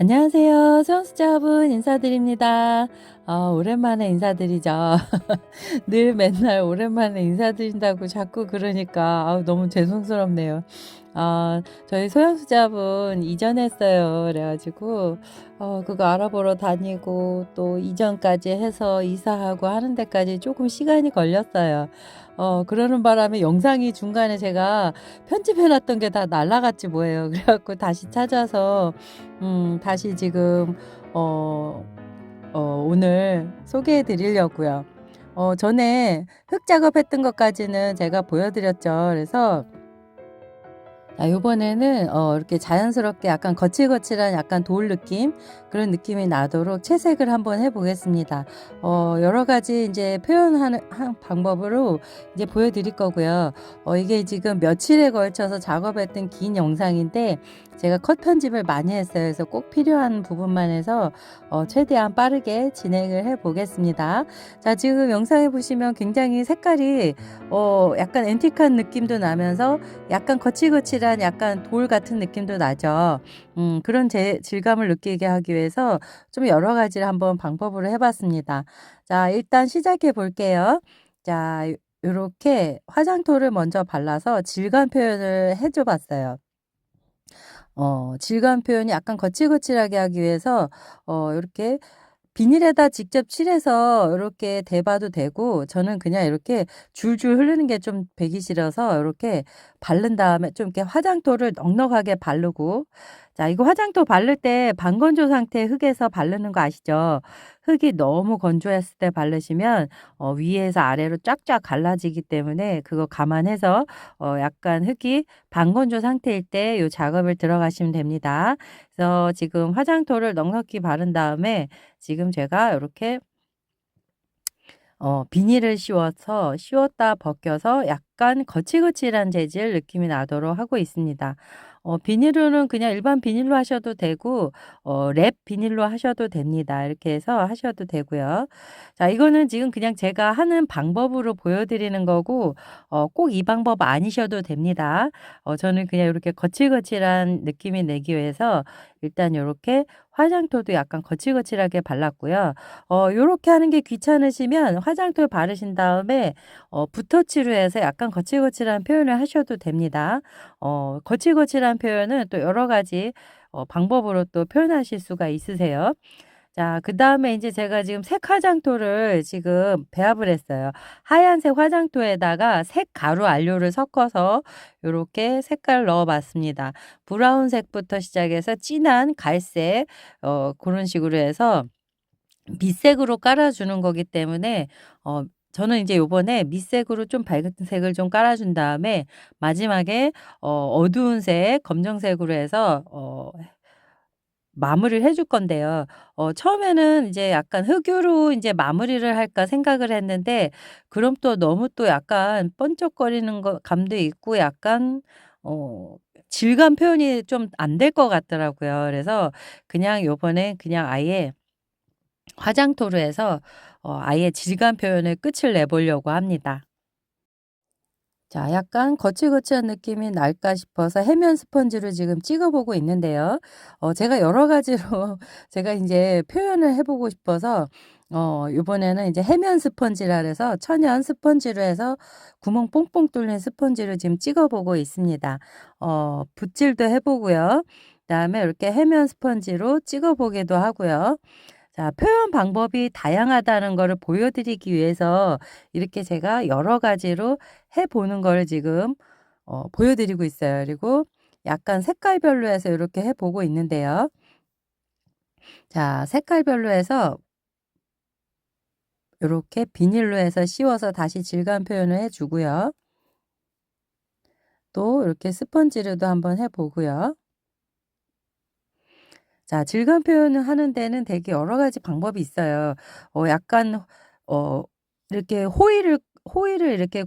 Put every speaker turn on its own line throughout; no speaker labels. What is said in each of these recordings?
안녕하세요. 수영수자분 인사드립니다. 어, 오랜만에 인사드리죠. 늘 맨날 오랜만에 인사드린다고 자꾸 그러니까 아우, 너무 죄송스럽네요. 어, 저희 소양수자분 이전했어요. 그래가지고 어, 그거 알아보러 다니고 또 이전까지 해서 이사하고 하는 데까지 조금 시간이 걸렸어요. 어, 그러는 바람에 영상이 중간에 제가 편집해놨던 게 다 날라갔지 뭐예요. 그래갖고 다시 찾아서 음, 다시 지금 어, 어, 오늘 소개해 드리려고요. 어, 전에 흙 작업했던 것까지는 제가 보여드렸죠. 그래서 아, 요번에는 어, 이렇게 자연스럽게 약간 거칠거칠한 약간 돌 느낌 그런 느낌이 나도록 채색을 한번 해보겠습니다. 어, 여러 가지 이제 표현하는 한 방법으로 이제 보여드릴 거고요. 어, 이게 지금 며칠에 걸쳐서 작업했던 긴 영상인데 제가 컷 편집을 많이 했어요. 그래서 꼭 필요한 부분만 해서 어, 최대한 빠르게 진행을 해 보겠습니다. 자, 지금 영상에 보시면 굉장히 색깔이 어, 약간 앤틱한 느낌도 나면서 약간 거칠거칠한 약간 돌 같은 느낌도 나죠. 음, 그런 제, 질감을 느끼게 하기 위해서 좀 여러 가지를 한번 방법으로 해봤습니다. 자, 일단 시작해 볼게요. 자, 이렇게 화장토를 먼저 발라서 질감 표현을 해줘 봤어요. 어, 질감 표현이 약간 거칠거칠하게 하기 위해서 어, 이렇게 비닐에다 직접 칠해서 이렇게 대봐도 되고 저는 그냥 이렇게 줄줄 흐르는 게 좀 배기 싫어서 이렇게 바른 다음에 좀 이렇게 화장토를 넉넉하게 바르고 자 이거 화장토 바를 때 반건조 상태 흙에서 바르는 거 아시죠? 흙이 너무 건조했을 때 바르시면 어, 위에서 아래로 쫙쫙 갈라지기 때문에 그거 감안해서 어, 약간 흙이 반건조 상태일 때이 작업을 들어가시면 됩니다. 그래서 지금 화장토를 넉넉히 바른 다음에 지금 제가 이렇게 어, 비닐을 씌워서 씌웠다 벗겨서 약간 거칠거칠한 재질 느낌이 나도록 하고 있습니다. 어, 비닐로는 그냥 일반 비닐로 하셔도 되고 어, 랩 비닐로 하셔도 됩니다. 이렇게 해서 하셔도 되고요. 자, 이거는 지금 그냥 제가 하는 방법으로 보여드리는 거고 어, 꼭 이 방법 아니셔도 됩니다. 어, 저는 그냥 이렇게 거칠거칠한 느낌이 내기 위해서 일단 이렇게 화장토도 약간 거칠거칠하게 발랐고요. 어, 요렇게 하는 게 귀찮으시면 화장토 바르신 다음에 어, 붓터치로 해서 약간 거칠거칠한 표현을 하셔도 됩니다. 어, 거칠거칠한 표현은 또 여러 가지 어, 방법으로 또 표현하실 수가 있으세요. 자, 그 다음에 이제 제가 지금 색 화장토를 지금 배합을 했어요. 하얀색 화장토에다가 색 가루 안료를 섞어서 이렇게 색깔을 넣어 봤습니다. 브라운색부터 시작해서 진한 갈색, 어, 그런 식으로 해서 밑색으로 깔아주는 거기 때문에, 어, 저는 이제 요번에 밑색으로 좀 밝은 색을 좀 깔아준 다음에 마지막에 어, 어두운 색, 검정색으로 해서 어, 마무리를 해줄 건데요. 어, 처음에는 이제 약간 흑유로 이제 마무리를 할까 생각을 했는데, 그럼 또 너무 또 약간 번쩍거리는 거, 감도 있고 약간, 어, 질감 표현이 좀 안 될 것 같더라고요. 그래서 그냥 요번에 그냥 아예 화장토로 해서 어, 아예 질감 표현을 끝을 내보려고 합니다. 자, 약간 거칠거칠한 느낌이 날까 싶어서 해면 스펀지로 지금 찍어보고 있는데요. 어, 제가 여러 가지로 제가 이제 표현을 해보고 싶어서 어, 이번에는 이제 해면 스펀지라 해서 천연 스펀지로 해서 구멍 뽕뽕 뚫린 스펀지로 지금 찍어보고 있습니다. 어, 붓질도 해보고요. 그다음에 이렇게 해면 스펀지로 찍어보기도 하고요. 자, 표현 방법이 다양하다는 거를 보여드리기 위해서 이렇게 제가 여러 가지로 해보는 걸 지금 어, 보여드리고 있어요. 그리고 약간 색깔별로 해서 이렇게 해보고 있는데요. 자, 색깔별로 해서 이렇게 비닐로 해서 씌워서 다시 질감 표현을 해주고요. 또 이렇게 스펀지로도 한번 해보고요. 자, 질감 표현을 하는 데는 되게 여러 가지 방법이 있어요. 어, 약간, 어, 이렇게 호일을, 호일을 이렇게,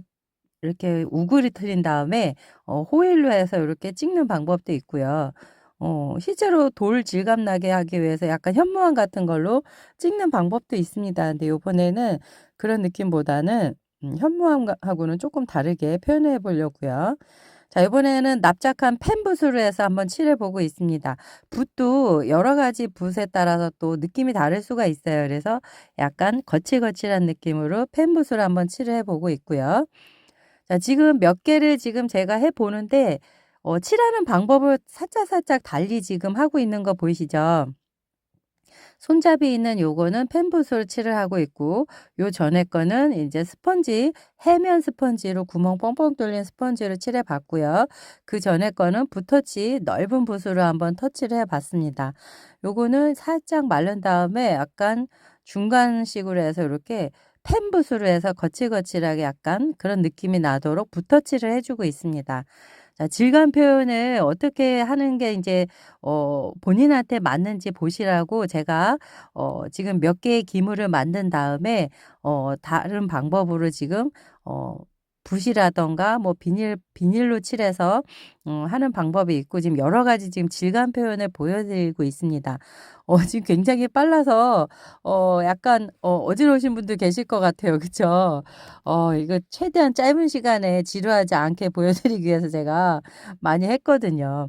이렇게 우그리 틀린 다음에, 어, 호일로 해서 이렇게 찍는 방법도 있고요. 어, 실제로 돌 질감 나게 하기 위해서 약간 현무암 같은 걸로 찍는 방법도 있습니다. 근데 요번에는 그런 느낌보다는 음 현무암하고는 조금 다르게 표현해 보려고요. 자 이번에는 납작한 펜붓으로 해서 한번 칠해 보고 있습니다. 붓도 여러 가지 붓에 따라서 또 느낌이 다를 수가 있어요. 그래서 약간 거칠거칠한 느낌으로 펜붓으로 한번 칠을 해 보고 있고요. 자 지금 몇 개를 지금 제가 해 보는데 어 칠하는 방법을 살짝살짝 달리 지금 하고 있는 거 보이시죠? 손잡이 있는 요거는 펜붓으로 칠을 하고 있고 요 전에 거는 이제 스펀지 해면 스펀지로 구멍 뻥뻥 뚫린 스펀지로 칠해 봤고요. 그 전에 거는 붓터치 넓은 붓으로 한번 터치를 해 봤습니다. 요거는 살짝 마른 다음에 약간 중간식으로 해서 이렇게 펜붓으로 해서 거칠거칠하게 약간 그런 느낌이 나도록 붓터치를 해 주고 있습니다. 자 질감 표현을 어떻게 하는 게 인제 어 본인한테 맞는지 보시라고 제가 어 지금 몇 개의 기물을 만든 다음에 어 다른 방법으로 지금 어 붓이라든가 뭐 비닐 비닐로 칠해서 음 하는 방법이 있고 지금 여러 가지 지금 질감 표현을 보여 드리고 있습니다. 어 지금 굉장히 빨라서 어 약간 어 어지러우신 분들 계실 것 같아요. 그쵸? 어 이거 최대한 짧은 시간에 지루하지 않게 보여 드리기 위해서 제가 많이 했거든요.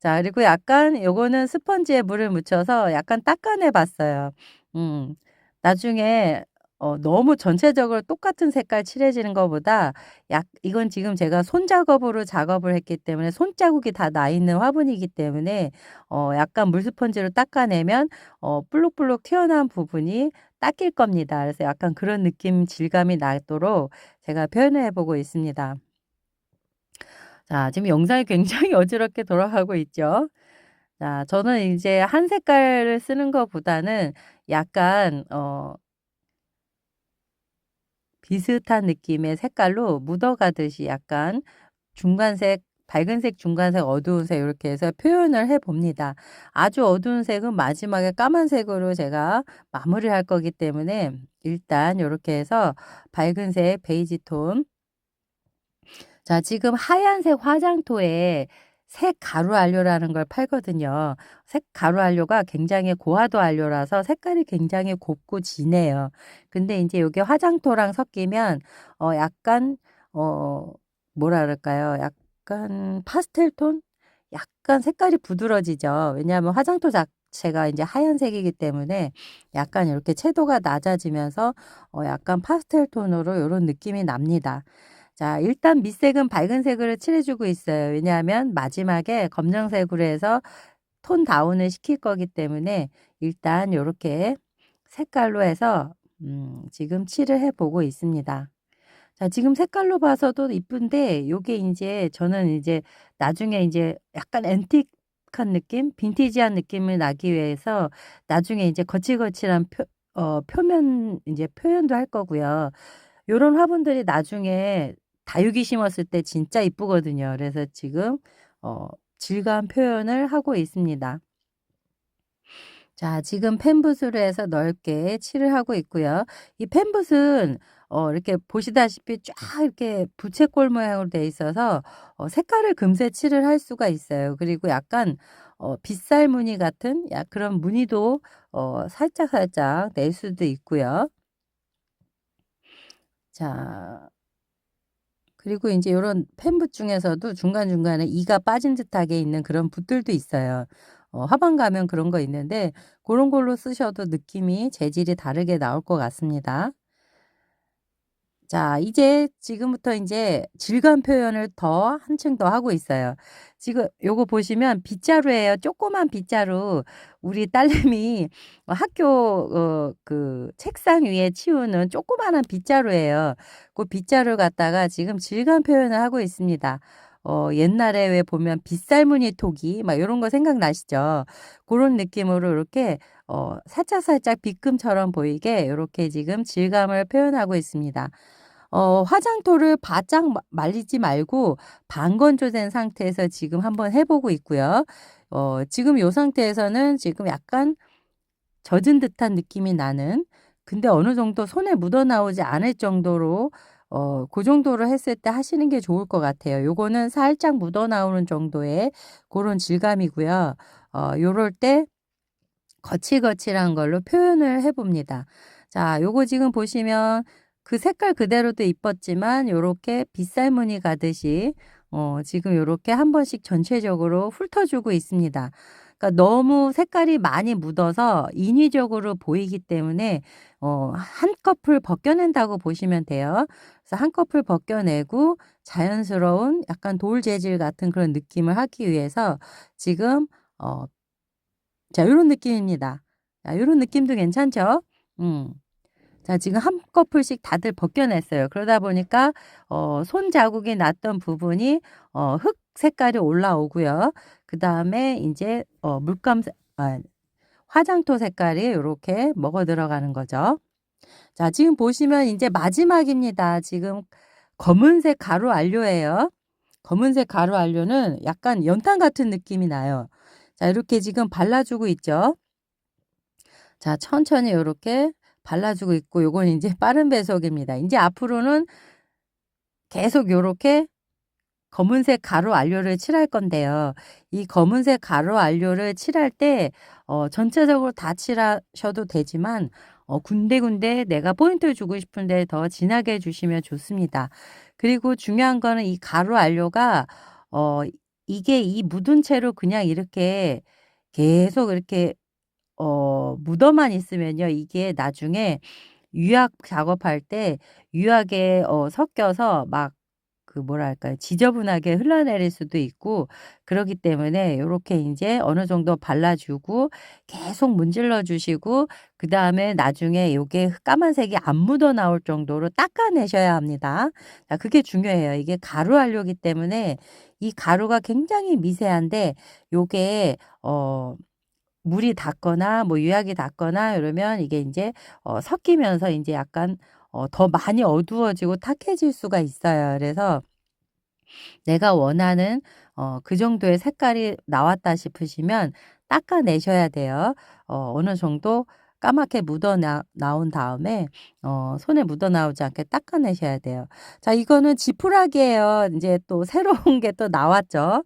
자 그리고 약간 요거는 스펀지에 물을 묻혀서 약간 닦아내 봤어요. 음. 나중에 어 너무 전체적으로 똑같은 색깔 칠해지는 것보다 약 이건 지금 제가 손작업으로 작업을 했기 때문에 손자국이 다 나 있는 화분이기 때문에 어 약간 물스펀지로 닦아내면 어 볼록볼록 튀어나온 부분이 닦일 겁니다. 그래서 약간 그런 느낌 질감이 나도록 제가 표현을 해 보고 있습니다. 자 지금 영상이 굉장히 어지럽게 돌아가고 있죠. 자 저는 이제 한 색깔을 쓰는 것보다는 약간 어 비슷한 느낌의 색깔로 묻어가듯이 약간 중간색, 밝은색, 중간색, 어두운 색 이렇게 해서 표현을 해 봅니다. 아주 어두운 색은 마지막에 까만색으로 제가 마무리할 거기 때문에 일단 요렇게 해서 밝은색 베이지 톤 자 지금 하얀색 화장토에 색 가루 안료라는 걸 팔거든요. 색 가루 안료가 굉장히 고화도 안료라서 색깔이 굉장히 곱고 진해요. 근데 인제 요게 화장토랑 섞이면 어 약간 어 뭐라 그럴까요? 약간 파스텔 톤? 약간 색깔이 부드러지죠. 왜냐하면 화장토 자체가 인제 하얀색이기 때문에 약간 이렇게 채도가 낮아지면서 어 약간 파스텔 톤으로 요런 느낌이 납니다. 자 일단 밑색은 밝은 색으로 칠해 주고 있어요. 왜냐하면 마지막에 검정색으로 해서 톤 다운을 시킬 거기 때문에 일단 요렇게 색깔로 해서 음 지금 칠을 해 보고 있습니다. 자 지금 색깔로 봐서도 이쁜데 요게 인제 저는 이제 나중에 인제 약간 앤틱 한 느낌, 빈티지한 느낌을 나기 위해서 나중에 이제 거칠거칠한 표 어 표면 인제 표현도 할 거고요. 요런 화분들이 나중에 다육이 심었을 때 진짜 이쁘거든요. 그래서 지금 어 질감 표현을 하고 있습니다. 자 지금 펜붓으로 해서 넓게 칠을 하고 있고요. 이 펜붓은 어 이렇게 보시다시피 쫙 이렇게 부채꼴 모양으로 돼 있어서 어 색깔을 금세 칠을 할 수가 있어요. 그리고 약간 어 빗살 무늬 같은 약 그런 무늬도 어 살짝살짝 낼 수도 있고요. 자 그리고 인제 요런 펜붓 중에서도 중간중간에 이가 빠진 듯하게 있는 그런 붓들도 있어요. 어 화방 가면 그런 거 있는데 고런 걸로 쓰셔도 느낌이 재질이 다르게 나올 것 같습니다. 자 이제 지금부터 인제 질감 표현을 더 한층 더 하고 있어요. 지금 요거 보시면 빗자루예요. 조그만 빗자루. 우리 딸내미 어 학교 어 그 책상 위에 치우는 조그마한 빗자루예요. 그 빗자루 갖다가 지금 질감 표현을 하고 있습니다. 어 옛날에 왜 보면 빗살무늬 토기 막 요런 거 생각나시죠? 고런 느낌으로 이렇게 어 살짝살짝 빗금처럼 보이게 요렇게 지금 질감을 표현하고 있습니다. 어 화장토를 바짝 마 말리지 말고 반건조된 상태에서 지금 한번 해 보고 있고요. 어 지금 요 상태에서는 지금 약간 젖은 듯한 느낌이 나는 근데 어느 정도 손에 묻어 나오지 않을 정도로 어고 정도로 했을 때 하시는 게 좋을 것 같아요. 요거는 살짝 묻어 나오는 정도의 고런 질감이고요. 어 요럴 때 거칠거칠한 걸로 표현을 해 봅니다. 자 요거 지금 보시면 그 색깔 그대로도 이뻤지만 요렇게 빗살무늬 가듯이 어 지금 요렇게 한 번씩 전체적으로 훑어주고 있습니다. 그러니까 너무 색깔이 많이 묻어서 인위적으로 보이기 때문에 어 한꺼풀 벗겨낸다고 보시면 돼요. 그래서 한꺼풀 벗겨내고 자연스러운 약간 돌 재질 같은 그런 느낌을 하기 위해서 지금 어 자 요런 느낌입니다. 자 요런 느낌도 괜찮죠? 음. 자 지금 한꺼풀씩 다들 벗겨냈어요. 그러다 보니까 어 손 자국이 났던 부분이 어 흙 색깔이 올라오고요. 그 다음에 인제 어 물감색 아 화장토 색깔이 요렇게 먹어 들어가는 거죠. 자 지금 보시면 인제 마지막입니다. 지금 검은색 가루 안료예요. 검은색 가루 안료는 약간 연탄 같은 느낌이 나요. 자 이렇게 지금 발라주고 있죠. 자 천천히 요렇게 발라주고 있고 요건 인제 빠른 배속입니다. 인제 앞으로는 계속 요렇게 검은색 가루 안료를 칠할 건데요. 이 검은색 가루 안료를 칠할 때 어 전체적으로 다 칠하셔도 되지만 어 군데군데 내가 포인트를 주고 싶은데 더 진하게 주시면 좋습니다. 그리고 중요한 거는 이 가루 안료가 어 이게 이 묻은 채로 그냥 이렇게 계속 이렇게 어 묻어만 있으면요. 이게 나중에 유약 작업할 때 유약에 어 섞여서 막 그 뭐랄까요? 지저분하게 흘러내릴 수도 있고 그러기 때문에 요렇게 인제 어느 정도 발라 주고 계속 문질러 주시고 그 다음에 나중에 요게 까만색이 안 묻어 나올 정도로 닦아 내셔야 합니다. 자 그게 중요해요. 이게 가루 안료이기 때문에 이 가루가 굉장히 미세한데 요게 어 물이 닿거나 뭐 유약이 닿거나 이러면 이게 인제 어 섞이면서 인제 약간 어 더 많이 어두워지고 탁해질 수가 있어요. 그래서 내가 원하는 어 그 정도의 색깔이 나왔다 싶으시면 닦아 내셔야 돼요. 어 어느 정도 까맣게 묻어 나 나온 다음에 어 손에 묻어 나오지 않게 닦아 내셔야 돼요. 자 이거는 지푸라기예요. 인제 또 새로운 게 또 나왔죠.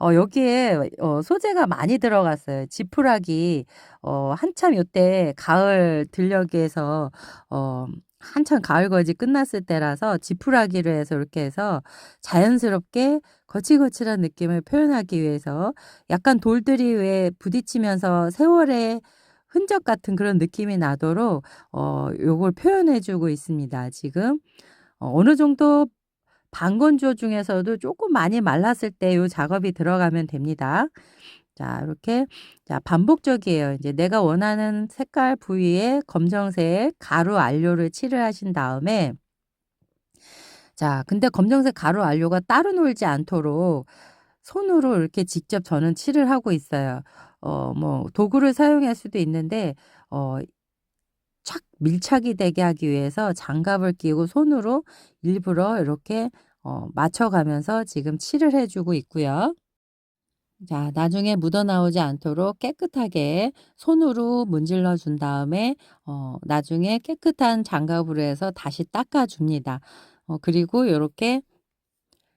어 여기에 어 소재가 많이 들어갔어요. 지푸라기 어 한참 요때 가을 들녘에서 어 한참 가을거지 끝났을 때라서 지푸라기로 해서 이렇게 해서 자연스럽게 거칠거칠한 느낌을 표현하기 위해서 약간 돌들이 왜 부딪히면서 세월의 흔적 같은 그런 느낌이 나도록 어 요걸 표현해 주고 있습니다. 지금 어 어느 정도 반건조 중에서도 쪼끔 많이 말랐을 때 요 작업이 들어가면 됩니다. 자 이렇게 자 반복적이에요. 인제 내가 원하는 색깔 부위에 검정색 가루 안료를 칠을 하신 다음에 자 근데 검정색 가루 안료가 따로 놀지 않도록 손으로 이렇게 직접 저는 칠을 하고 있어요. 어 뭐 도구를 사용할 수도 있는데 어 착 밀착이 되게 하기 위해서 장갑을 끼고 손으로 일부러 이렇게 어 맞춰 가면서 지금 칠을 해 주고 있고요. 자 나중에 묻어 나오지 않도록 깨끗하게 손으로 문질러 준 다음에 어 나중에 깨끗한 장갑으로 해서 다시 닦아 줍니다. 어 그리고 요렇게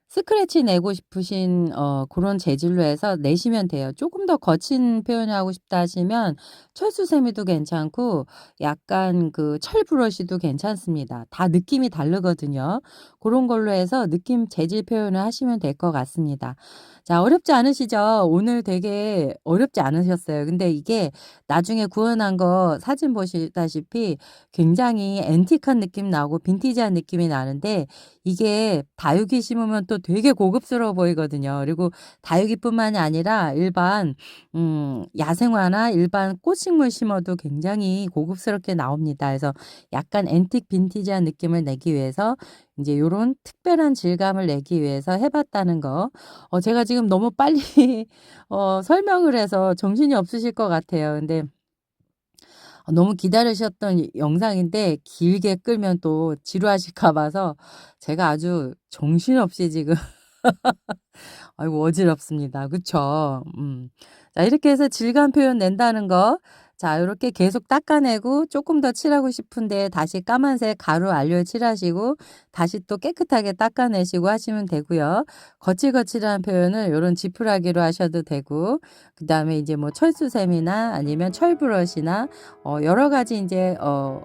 스크래치 내고 싶으신 어 고런 재질로 해서 내시면 돼요. 쪼금 더 거친 표현을 하고 싶다 하시면 철수세미도 괜찮고 약간 그 철 브러쉬도 괜찮습니다. 다 느낌이 다르거든요. 고런 걸로 해서 느낌 재질 표현을 하시면 될 것 같습니다. 자 어렵지 않으시죠? 오늘 되게 어렵지 않으셨어요. 근데 이게 나중에 구현한 거 사진 보시다시피 굉장히 앤틱한 느낌 나고 빈티지한 느낌이 나는데 이게 다육이 심으면 또 되게 고급스러워 보이거든요. 그리고 다육이뿐만이 아니라 일반 음 야생화나 일반 꽃식물 심어도 굉장히 고급스럽게 나옵니다. 그래서 약간 앤틱 빈티지한 느낌을 내기 위해서 인제 요런 특별한 질감을 내기 위해서 해 봤다는 거. 어 제가 지금 너무 빨리 어 설명을 해서 정신이 없으실 것 같아요. 근데 어 너무 기다리셨던 영상인데 길게 끌면 또 지루하실까 봐서 제가 아주 정신없이 지금 아이고 어지럽습니다. 그쵸? 음. 자 이렇게 해서 질감 표현 낸다는 거 자 요렇게 계속 닦아 내고 쪼끔 더 칠하고 싶은데 다시 까만색 가루 안료 칠하시고 다시 또 깨끗하게 닦아 내시고 하시면 되고요. 거칠거칠한 표현을 요런 지푸라기로 하셔도 되고 그 다음에 이제 뭐 철수세미나 아니면 철 브러쉬나 어 여러 가지 인제 어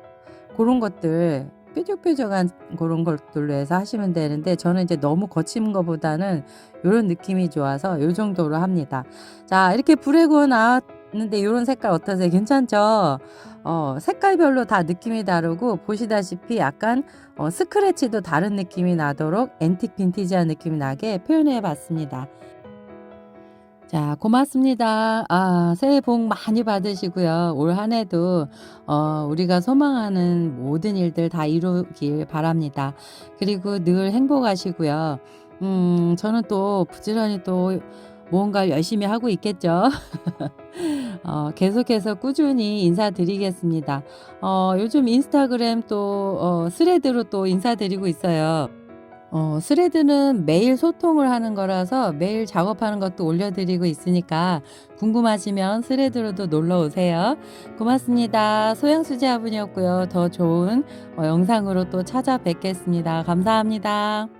고런 것들 뾰족뾰족한 그런 것들로 해서 하시면 되는데 저는 이제 너무 거친 것보다는 이런 느낌이 좋아서 요 정도로 합니다. 자 이렇게 불에 구워 나왔 는데 이런 색깔 어떠세요? 괜찮죠? 어, 색깔별로 다 느낌이 다르고 보시다시피 약간 어, 스크래치도 다른 느낌이 나도록 앤틱 빈티지한 느낌이 나게 표현해 봤습니다. 자, 고맙습니다. 아, 새해 복 많이 받으시고요. 올 한 해도 어, 우리가 소망하는 모든 일들 다 이루길 바랍니다. 그리고 늘 행복하시고요. 음, 저는 또 부지런히 또 무언가를 열심히 하고 있겠죠. 어, 계속해서 꾸준히 인사드리겠습니다. 어, 요즘 인스타그램 또 어, 스레드로 또 인사드리고 있어요. 어, 스레드는 매일 소통을 하는 거라서 매일 작업하는 것도 올려드리고 있으니까 궁금하시면 스레드로도 놀러 오세요. 고맙습니다. 소양수지 화분이었고요. 더 좋은 어, 영상으로 또 찾아뵙겠습니다. 감사합니다.